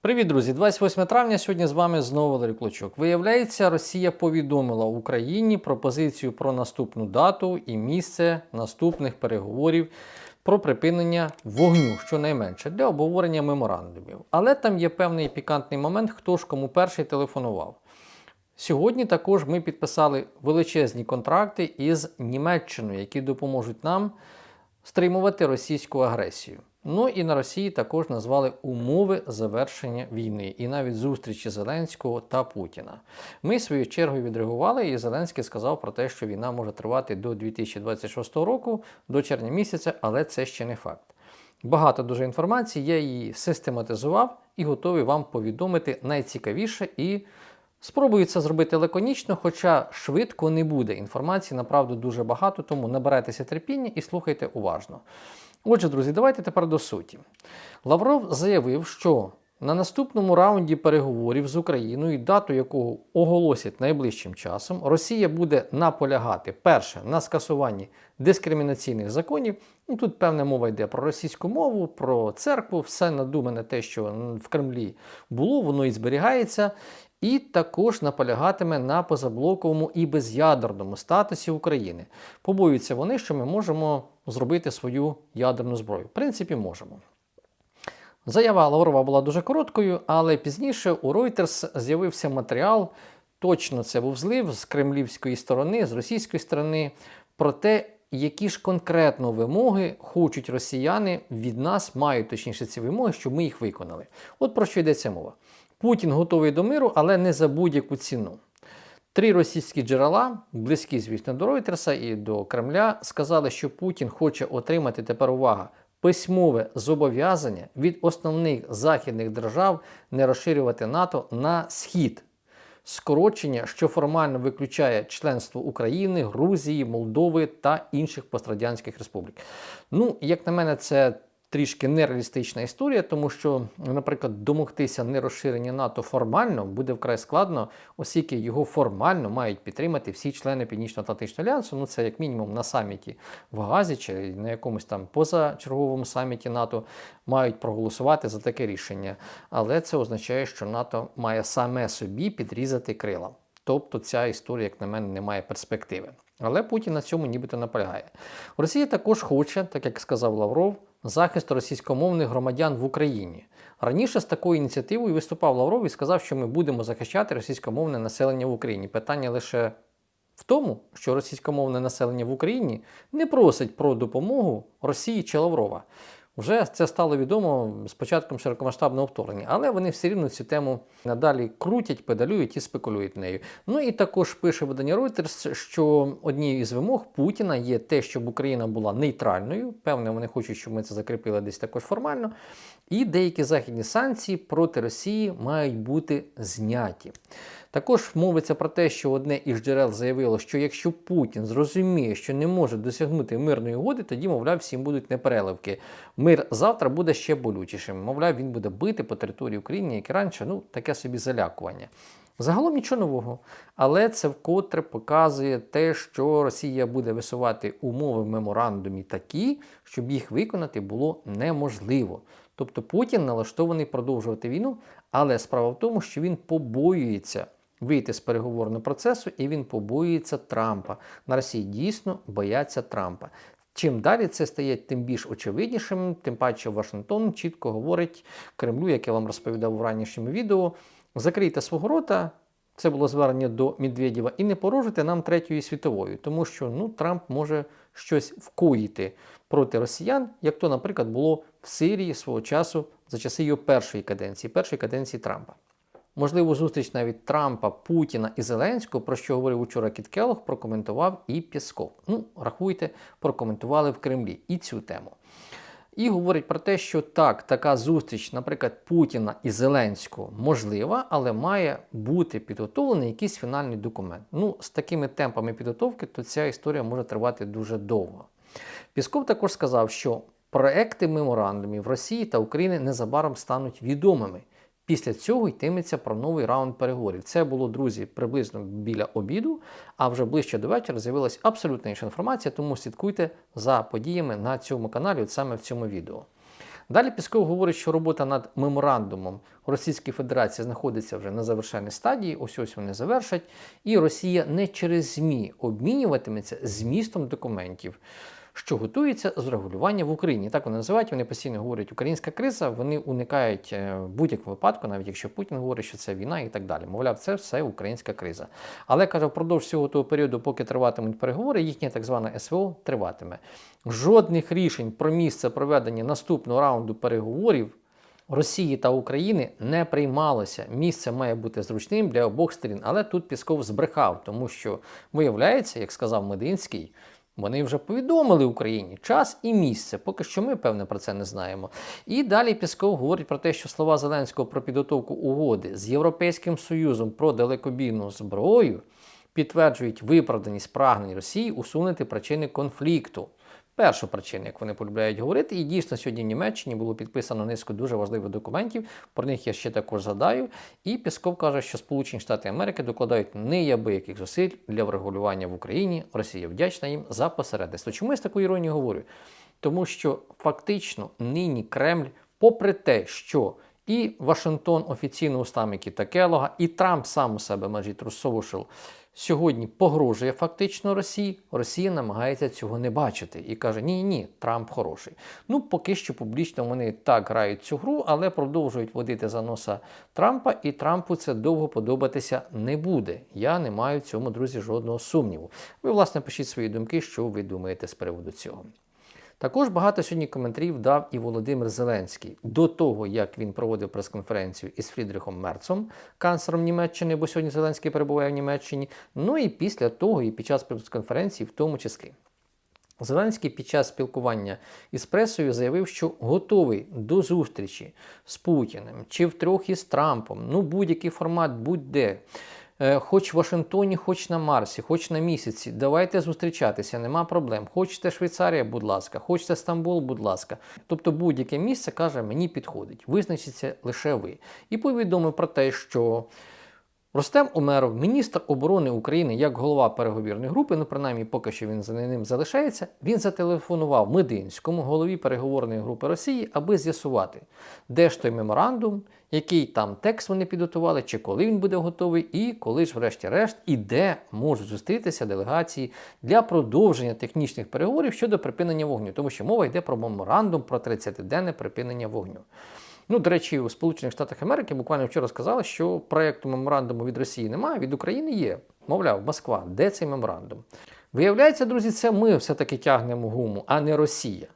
Привіт, друзі! 28 травня. Сьогодні з вами знову Валерій Клочок. Виявляється, Росія повідомила Україні пропозицію про наступну дату і місце наступних переговорів про припинення вогню, щонайменше, для обговорення меморандумів. Але там є певний пікантний момент, хто ж кому перший телефонував. Сьогодні також ми підписали величезні контракти із Німеччиною, які допоможуть нам стримувати російську агресію. Ну і на Росії також назвали умови завершення війни і навіть зустрічі Зеленського та Путіна. Ми своєю чергою відреагували, і Зеленський сказав про те, що війна може тривати до 2026 року, до червня місяця, але це ще не факт. Багато дуже інформації, я її систематизував і готовий вам повідомити найцікавіше і Спробую це зробити лаконічно, хоча швидко не буде. Інформації направду дуже багато, тому набирайтеся терпіння і слухайте уважно. Отже, друзі, давайте тепер до суті. Лавров заявив, що на наступному раунді переговорів з Україною, дату якого оголосять найближчим часом, Росія буде наполягати перше на скасуванні дискримінаційних законів. Ну, Тут певна мова йде про російську мову, про церкву, все надумане те, що в Кремлі було, воно і зберігається. І також наполягатиме на позаблоковому і безядерному статусі України. Побоюються вони, що ми можемо зробити свою ядерну зброю. В принципі, можемо. Заява Лаврова була дуже короткою, але пізніше у Reuters з'явився матеріал. Точно це був злив з кремлівської сторони, з російської сторони, про те, які ж конкретно вимоги хочуть росіяни від нас, мають точніше ці вимоги, щоб ми їх виконали. От про що йдеться мова. Путін готовий до миру, але не за будь-яку ціну. Три російські джерела, близькі, звісно, до Ройтерса і до Кремля, сказали, що Путін хоче отримати тепер увага письмове зобов'язання від основних західних держав не розширювати НАТО на схід. Скорочення, що формально виключає членство України, Грузії, Молдови та інших пострадянських республік. Ну, як на мене, це трішки нереалістична історія, тому що, наприклад, домогтися нерозширення НАТО формально буде вкрай складно, оскільки його формально мають підтримати всі члени Північно-Атлантичного альянсу. Ну це як мінімум на саміті в Газі чи на якомусь там позачерговому саміті НАТО мають проголосувати за таке рішення. Але це означає, що НАТО має саме собі підрізати крила. Тобто ця історія, як на мене, не має перспективи. Але Путін на цьому нібито наполягає. Росія також хоче, так як сказав Лавров, захисту російськомовних громадян в Україні. Раніше з такою ініціативою виступав Лавров і сказав, що ми будемо захищати російськомовне населення в Україні. Питання лише в тому, що російськомовне населення в Україні не просить про допомогу Росії чи Лаврова. Вже це стало відомо з початком широкомасштабного вторгнення, але вони все рівно цю тему надалі крутять, педалюють і спекулюють нею. Ну і також пише видання Reuters, що однією із вимог Путіна є те, щоб Україна була нейтральною. Певне, вони хочуть, щоб ми це закріпили десь також формально. І деякі західні санкції проти Росії мають бути зняті. Також мовиться про те, що одне із джерел заявило, що якщо Путін зрозуміє, що не може досягнути мирної угоди, тоді, мовляв, всім будуть непереливки. Мир завтра буде ще болючішим. Мовляв, він буде бити по території України, як і раніше, ну таке собі залякування. Загалом нічого нового, але це вкотре показує те, що Росія буде висувати умови в меморандумі такі, щоб їх виконати було неможливо. Тобто Путін налаштований продовжувати війну, але справа в тому, що він побоюється вийти з переговорного процесу, і він побоюється Трампа. На Росії дійсно бояться Трампа. Чим далі це стає тим більш очевиднішим, тим паче Вашингтон чітко говорить Кремлю, як я вам розповідав в ранішньому відео, закрийте свого рота. Це було звернення до Медведєва, і не порожуйте нам третьої світової, тому що ну, Трамп може щось вкоїти проти росіян, як то, наприклад, було в Сирії свого часу за часи його першої каденції, першої каденції Трампа. Можливо, зустріч навіть Трампа, Путіна і Зеленського, про що говорив учора Кіт Келлог, прокоментував і Пісков. Ну, рахуйте, прокоментували в Кремлі і цю тему. І говорить про те, що так, така зустріч, наприклад, Путіна і Зеленського можлива, але має бути підготовлений якийсь фінальний документ. Ну, з такими темпами підготовки, то ця історія може тривати дуже довго. Пісков також сказав, що проекти меморандумів Росії та України незабаром стануть відомими. Після цього йтиметься про новий раунд переговорів. Це було, друзі, приблизно біля обіду, а вже ближче до вечора з'явилася абсолютно інша інформація, тому слідкуйте за подіями на цьому каналі, от саме в цьому відео. Далі Пісков говорить, що робота над меморандумом Російської Федерації знаходиться вже на завершальній стадії. Ось ось вони завершать, і Росія не через ЗМІ обмінюватиметься змістом документів що готується з регулювання в Україні. Так вони називають, вони постійно говорять українська криза, вони уникають е, в будь-якому випадку, навіть якщо Путін говорить, що це війна і так далі. Мовляв, це все українська криза. Але каже, впродовж всього того періоду, поки триватимуть переговори, їхнє так зване СВО триватиме. Жодних рішень про місце проведення наступного раунду переговорів. Росії та України не приймалося. Місце має бути зручним для обох сторін, але тут Пісков збрехав, тому що виявляється, як сказав Мединський, вони вже повідомили Україні час і місце. Поки що ми, певне, про це не знаємо. І далі Пісков говорить про те, що слова Зеленського про підготовку угоди з Європейським Союзом про далекобійну зброю підтверджують виправданість прагнень Росії усунути причини конфлікту першу причину, як вони полюбляють говорити. І дійсно сьогодні в Німеччині було підписано низку дуже важливих документів. Про них я ще також згадаю. І Пісков каже, що Сполучені Штати Америки докладають неябияких зусиль для врегулювання в Україні. Росія вдячна їм за посередництво. Чому я з такою іронією говорю? Тому що фактично нині Кремль, попри те, що і Вашингтон офіційно устами Кіта Келога, і Трамп сам у себе межі Social сьогодні погрожує фактично Росії, Росія намагається цього не бачити і каже: Ні, ні, Трамп хороший. Ну, поки що публічно вони так грають цю гру, але продовжують водити за носа Трампа, і Трампу це довго подобатися не буде. Я не маю в цьому, друзі, жодного сумніву. Ви, власне, пишіть свої думки, що ви думаєте з приводу цього. Також багато сьогодні коментарів дав і Володимир Зеленський до того, як він проводив прес-конференцію із Фрідрихом Мерцом, канцлером Німеччини, бо сьогодні Зеленський перебуває в Німеччині. Ну і після того, і під час прес-конференції, в тому числі. Зеленський під час спілкування із пресою заявив, що готовий до зустрічі з Путіним чи втрьох із Трампом, ну будь-який формат, будь-де. Е, хоч в Вашингтоні, хоч на Марсі, хоч на місяці. Давайте зустрічатися, нема проблем. Хочете Швейцарія, будь ласка, хочете Стамбул, будь ласка. Тобто будь-яке місце каже, мені підходить. Визначиться лише ви. І повідомив про те, що. Ростем Умеров, міністр оборони України, як голова переговірної групи, ну принаймні поки що він за ним залишається, він зателефонував Мединському голові переговорної групи Росії, аби з'ясувати, де ж той меморандум, який там текст вони підготували, чи коли він буде готовий, і коли ж, врешті-решт, і де можуть зустрітися делегації для продовження технічних переговорів щодо припинення вогню, тому що мова йде про меморандум про 30-денне припинення вогню. Ну, до речі, у Сполучених Штатах Америки буквально вчора сказали, що проєкту меморандуму від Росії немає, від України є. Мовляв, Москва, де цей меморандум? Виявляється, друзі, це ми все-таки тягнемо гуму, а не Росія.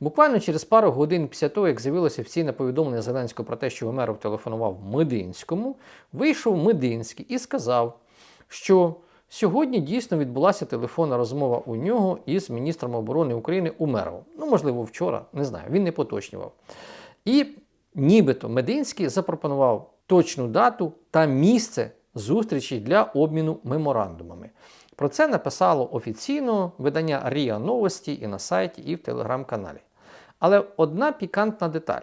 Буквально через пару годин після того, як з'явилося офіційне повідомлення Зеленського про те, що Гомеров телефонував Мединському, вийшов Мединський і сказав, що сьогодні дійсно відбулася телефонна розмова у нього із міністром оборони України Умеровим. Ну, можливо, вчора, не знаю, він не поточнював. І нібито Мединський запропонував точну дату та місце зустрічі для обміну меморандумами. Про це написало офіційно видання Ріа Новості і на сайті, і в телеграм-каналі. Але одна пікантна деталь.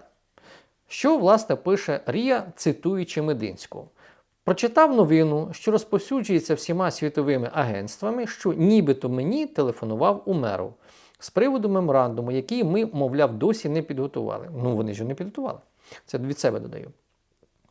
Що, власне, пише Рія, цитуючи Мединського? Прочитав новину, що розповсюджується всіма світовими агентствами, що нібито мені телефонував Умеров з приводу меморандуму, який ми, мовляв, досі не підготували. Ну, вони ж не підготували. Це від себе додаю.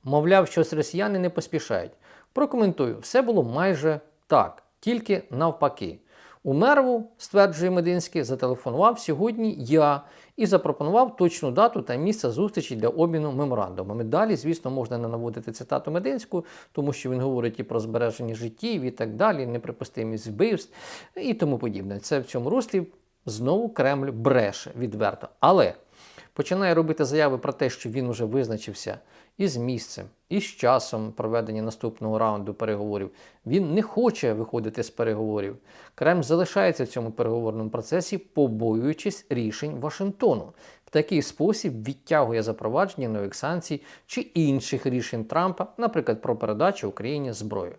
Мовляв, щось росіяни не поспішають. Прокоментую, все було майже так, тільки навпаки. У Мерву, стверджує Мединський, зателефонував сьогодні я і запропонував точну дату та місце зустрічі для обміну меморандумами. Далі, звісно, можна не наводити цитату Мединську, тому що він говорить і про збереження життів і так далі, неприпустимість вбивств і тому подібне. Це в цьому руслі знову Кремль бреше відверто. Але починає робити заяви про те, що він вже визначився із місцем, і з часом проведення наступного раунду переговорів. Він не хоче виходити з переговорів. Кремль залишається в цьому переговорному процесі, побоюючись рішень Вашингтону. В такий спосіб відтягує запровадження нових санкцій чи інших рішень Трампа, наприклад, про передачу Україні зброї.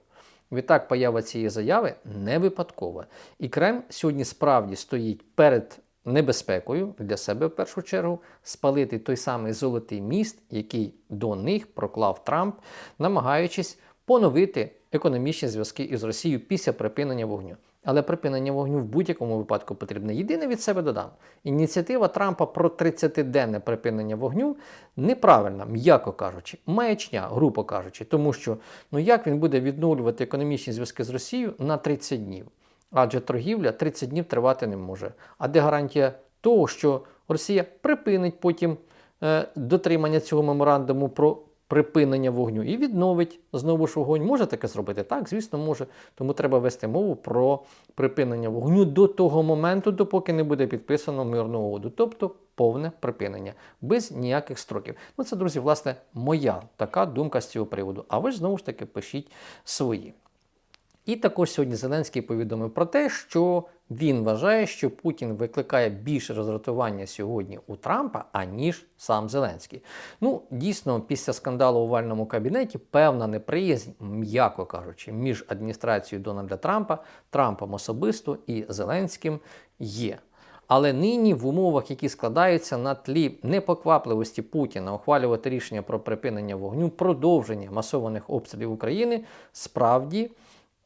Відтак, поява цієї заяви не випадкова. І Кремль сьогодні справді стоїть перед небезпекою для себе в першу чергу спалити той самий золотий міст, який до них проклав Трамп, намагаючись поновити економічні зв'язки із Росією після припинення вогню. Але припинення вогню в будь-якому випадку потрібне. Єдине від себе додам. Ініціатива Трампа про 30-денне припинення вогню неправильна, м'яко кажучи, маячня, грубо кажучи, тому що ну як він буде відновлювати економічні зв'язки з Росією на 30 днів? Адже торгівля 30 днів тривати не може. А де гарантія того, що Росія припинить потім е, дотримання цього меморандуму про припинення вогню і відновить знову ж вогонь. Може таке зробити? Так, звісно, може. Тому треба вести мову про припинення вогню до того моменту, допоки не буде підписано мирну угоду, тобто повне припинення, без ніяких строків. Ну, це, друзі, власне, моя така думка з цього приводу. А ви ж знову ж таки пишіть свої. І також сьогодні Зеленський повідомив про те, що він вважає, що Путін викликає більше роздратування сьогодні у Трампа, аніж сам Зеленський. Ну, дійсно, після скандалу у овальному кабінеті певна неприязнь, м'яко кажучи, між адміністрацією Дональда Трампа, Трампом особисто і Зеленським є. Але нині в умовах, які складаються на тлі непоквапливості Путіна ухвалювати рішення про припинення вогню, продовження масованих обстрілів України, справді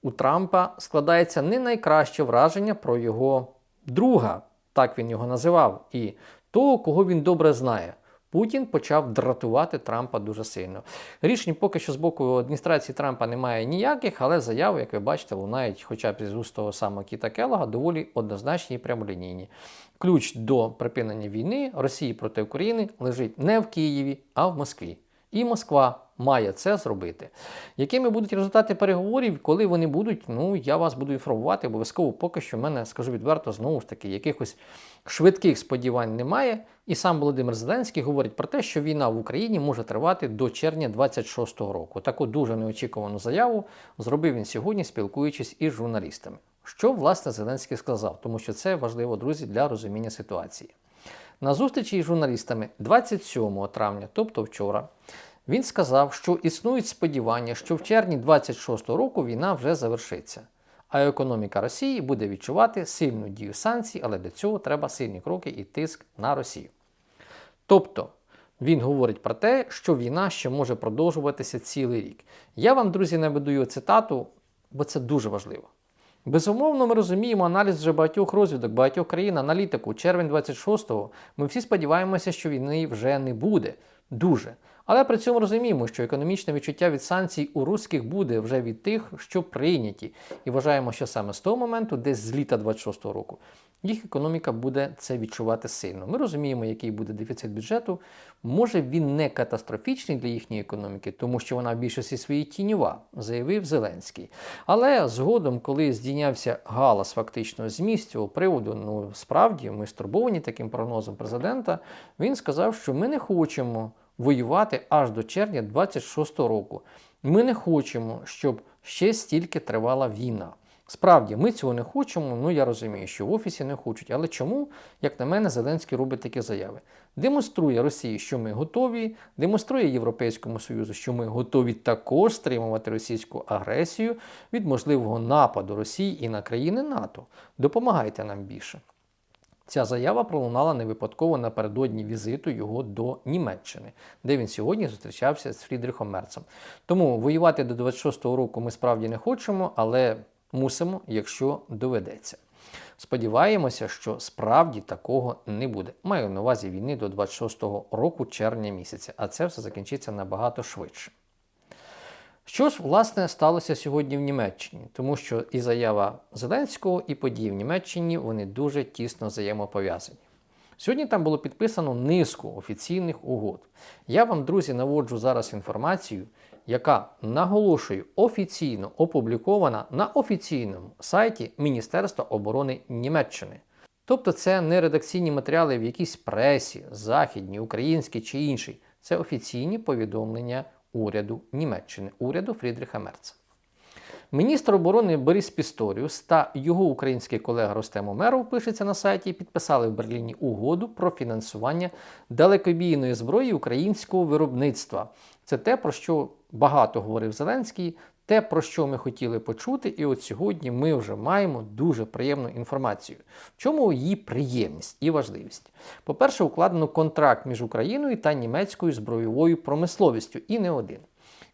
у Трампа складається не найкраще враження про його друга, так він його називав, і того, кого він добре знає. Путін почав дратувати Трампа дуже сильно. Рішень поки що з боку адміністрації Трампа немає ніяких, але заяви, як ви бачите, лунають, хоча б з уст того самого Кіта Келлога, доволі однозначні і прямолінійні. Ключ до припинення війни Росії проти України лежить не в Києві, а в Москві. І Москва має це зробити. Якими будуть результати переговорів, коли вони будуть, ну я вас буду інформувати обов'язково. Поки що в мене, скажу відверто, знову ж таки, якихось швидких сподівань немає. І сам Володимир Зеленський говорить про те, що війна в Україні може тривати до червня 26-го року. Таку дуже неочікувану заяву зробив він сьогодні, спілкуючись із журналістами. Що власне Зеленський сказав, тому що це важливо, друзі, для розуміння ситуації. На зустрічі із журналістами 27 травня, тобто вчора, він сказав, що існують сподівання, що в червні 26 року війна вже завершиться, а економіка Росії буде відчувати сильну дію санкцій, але для цього треба сильні кроки і тиск на Росію. Тобто, він говорить про те, що війна ще може продовжуватися цілий рік. Я вам, друзі, не видаю цитату, бо це дуже важливо. Безумовно, ми розуміємо аналіз вже багатьох розвідок, багатьох країн, аналітику. Червень 26-го ми всі сподіваємося, що війни вже не буде. Дуже. Але при цьому розуміємо, що економічне відчуття від санкцій у русських буде вже від тих, що прийняті. І вважаємо, що саме з того моменту, десь з літа 26-го року, їх економіка буде це відчувати сильно. Ми розуміємо, який буде дефіцит бюджету. Може він не катастрофічний для їхньої економіки, тому що вона в більшості своїй тіньова, заявив Зеленський. Але згодом, коли здійнявся галас фактично з цього приводу, ну справді ми стурбовані таким прогнозом президента, він сказав, що ми не хочемо воювати аж до червня 26-го року. Ми не хочемо, щоб ще стільки тривала війна. Справді, ми цього не хочемо, ну я розумію, що в офісі не хочуть. Але чому, як на мене, Зеленський робить такі заяви? Демонструє Росії, що ми готові, демонструє Європейському Союзу, що ми готові також стримувати російську агресію від можливого нападу Росії і на країни НАТО. Допомагайте нам більше. Ця заява пролунала не випадково напередодні візиту його до Німеччини, де він сьогодні зустрічався з Фрідрихом Мерцем. Тому воювати до 26-го року ми справді не хочемо, але мусимо, якщо доведеться. Сподіваємося, що справді такого не буде. Маю на увазі війни до 26-го року червня місяця, а це все закінчиться набагато швидше. Що ж, власне, сталося сьогодні в Німеччині, тому що і заява Зеленського, і події в Німеччині вони дуже тісно взаємопов'язані. Сьогодні там було підписано низку офіційних угод. Я вам, друзі, наводжу зараз інформацію, яка наголошую офіційно опублікована на офіційному сайті Міністерства оборони Німеччини. Тобто це не редакційні матеріали в якійсь пресі, західній, українській чи іншій. Це офіційні повідомлення уряду Німеччини, уряду Фрідріха Мерца. Міністр оборони Борис Пісторіус та його український колега Ростем Омеров пишеться на сайті підписали в Берліні угоду про фінансування далекобійної зброї українського виробництва. Це те, про що багато говорив Зеленський, те, про що ми хотіли почути, і от сьогодні ми вже маємо дуже приємну інформацію. В чому її приємність і важливість? По-перше, укладено контракт між Україною та німецькою збройовою промисловістю, і не один.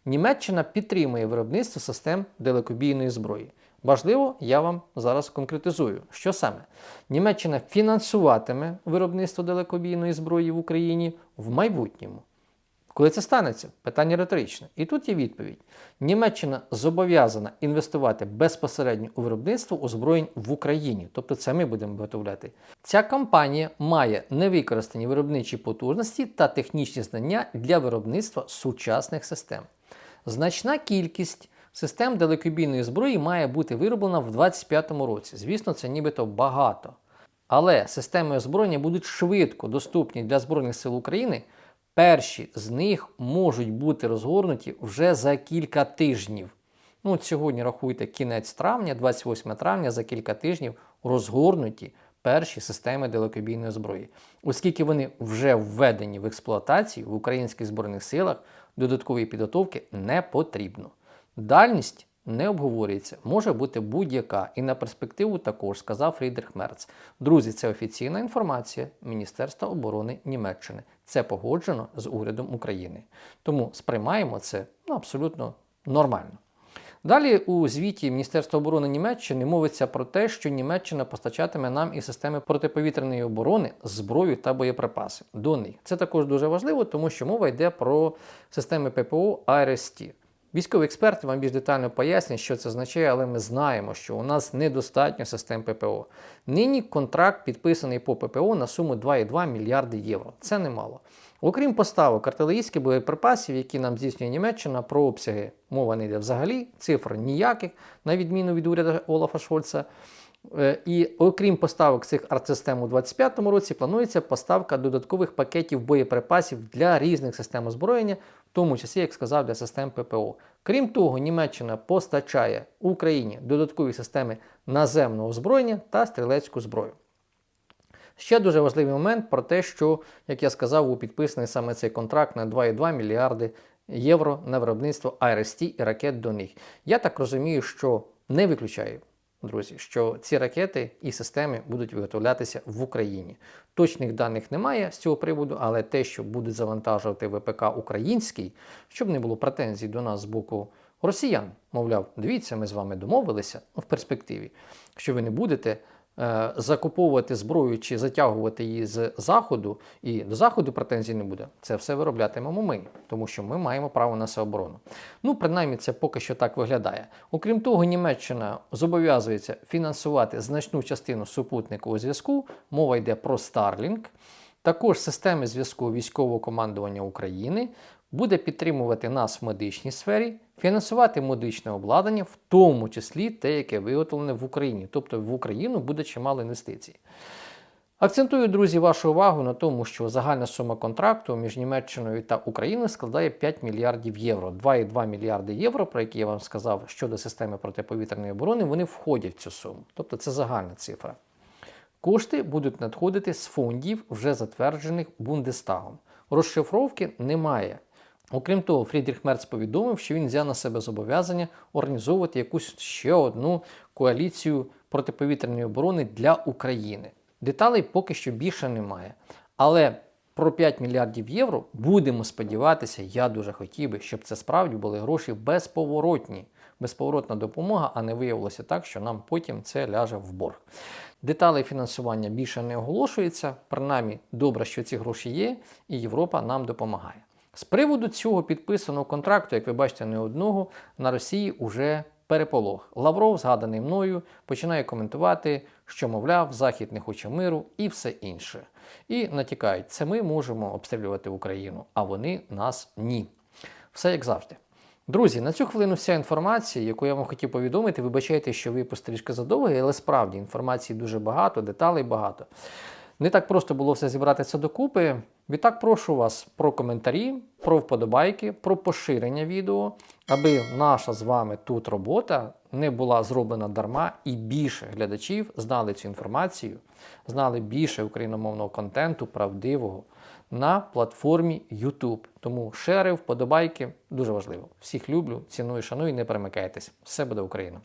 Німеччина підтримує виробництво систем далекобійної зброї. Важливо, я вам зараз конкретизую, що саме Німеччина фінансуватиме виробництво далекобійної зброї в Україні в майбутньому. Коли це станеться? Питання риторичне. І тут є відповідь: Німеччина зобов'язана інвестувати безпосередньо у виробництво озброєнь в Україні, тобто це ми будемо виготовляти. Ця компанія має невикористані виробничі потужності та технічні знання для виробництва сучасних систем. Значна кількість систем далекобійної зброї має бути вироблена в 2025 році. Звісно, це нібито багато. Але системи озброєння будуть швидко доступні для Збройних сил України. Перші з них можуть бути розгорнуті вже за кілька тижнів. Ну, от сьогодні рахуйте кінець травня, 28 травня, за кілька тижнів розгорнуті перші системи далекобійної зброї. Оскільки вони вже введені в експлуатацію в українських збройних силах, додаткової підготовки не потрібно. Дальність не обговорюється, може бути будь-яка, і на перспективу також сказав Фрідрих Мерц. Друзі, це офіційна інформація Міністерства оборони Німеччини. Це погоджено з урядом України. Тому сприймаємо це ну, абсолютно нормально. Далі у звіті Міністерства оборони Німеччини мовиться про те, що Німеччина постачатиме нам і системи протиповітряної оборони, зброю та боєприпаси до них. Це також дуже важливо, тому що мова йде про системи ППО АРСТ. Військові експерти вам більш детально пояснять, що це означає, але ми знаємо, що у нас недостатньо систем ППО. Нині контракт підписаний по ППО на суму 2,2 мільярди євро. Це немало. Окрім поставок артилерійських боєприпасів, які нам здійснює Німеччина, про обсяги мова не йде взагалі, цифр ніяких, на відміну від уряду Олафа Шольца. Е, І окрім поставок цих артсистем у 2025 році, планується поставка додаткових пакетів боєприпасів для різних систем озброєння, в тому числі, як сказав, для систем ППО. Крім того, Німеччина постачає Україні додаткові системи наземного озброєння та стрілецьку зброю. Ще дуже важливий момент про те, що, як я сказав, був підписаний саме цей контракт на 2,2 мільярди євро на виробництво АРСТ і ракет до них. Я так розумію, що не виключаю, друзі, що ці ракети і системи будуть виготовлятися в Україні. Точних даних немає з цього приводу, але те, що буде завантажувати ВПК український, щоб не було претензій до нас з боку росіян, мовляв, дивіться, ми з вами домовилися в перспективі, що ви не будете. Е, Закуповувати зброю чи затягувати її з заходу, і до заходу претензій не буде. Це все вироблятимемо ми, тому що ми маємо право на самооборону. Ну, принаймні, це поки що так виглядає. Окрім того, Німеччина зобов'язується фінансувати значну частину супутникового зв'язку. Мова йде про Starlink. Також системи зв'язку військового командування України буде підтримувати нас в медичній сфері, фінансувати медичне обладнання, в тому числі те, яке виготовлене в Україні. Тобто в Україну буде чимало інвестицій. Акцентую, друзі, вашу увагу на тому, що загальна сума контракту між Німеччиною та Україною складає 5 мільярдів євро. 2,2 мільярди євро, про які я вам сказав щодо системи протиповітряної оборони, вони входять в цю суму. Тобто це загальна цифра. Кошти будуть надходити з фондів, вже затверджених Бундестагом. Розшифровки немає. Окрім того, Фрідріх Мерц повідомив, що він взяв на себе зобов'язання організовувати якусь ще одну коаліцію протиповітряної оборони для України. Деталей поки що більше немає. Але про 5 мільярдів євро будемо сподіватися, я дуже хотів би, щоб це справді були гроші безповоротні, безповоротна допомога, а не виявилося так, що нам потім це ляже в борг. Деталей фінансування більше не оголошується, принаймні добре, що ці гроші є, і Європа нам допомагає. З приводу цього підписаного контракту, як ви бачите, не одного, на Росії уже переполох. Лавров, згаданий мною, починає коментувати, що, мовляв, Захід не хоче миру і все інше. І натякають, це ми можемо обстрілювати Україну, а вони нас ні. Все як завжди. Друзі, на цю хвилину вся інформація, яку я вам хотів повідомити, вибачайте, що випуск трішки задовгий, але справді інформації дуже багато, деталей багато. Не так просто було все зібрати це докупи. Відтак прошу вас про коментарі, про вподобайки, про поширення відео, аби наша з вами тут робота не була зроблена дарма і більше глядачів знали цю інформацію, знали більше україномовного контенту, правдивого на платформі YouTube. Тому шери, вподобайки дуже важливо. Всіх люблю, ціную, шаную, не перемикайтесь. Все буде Україна!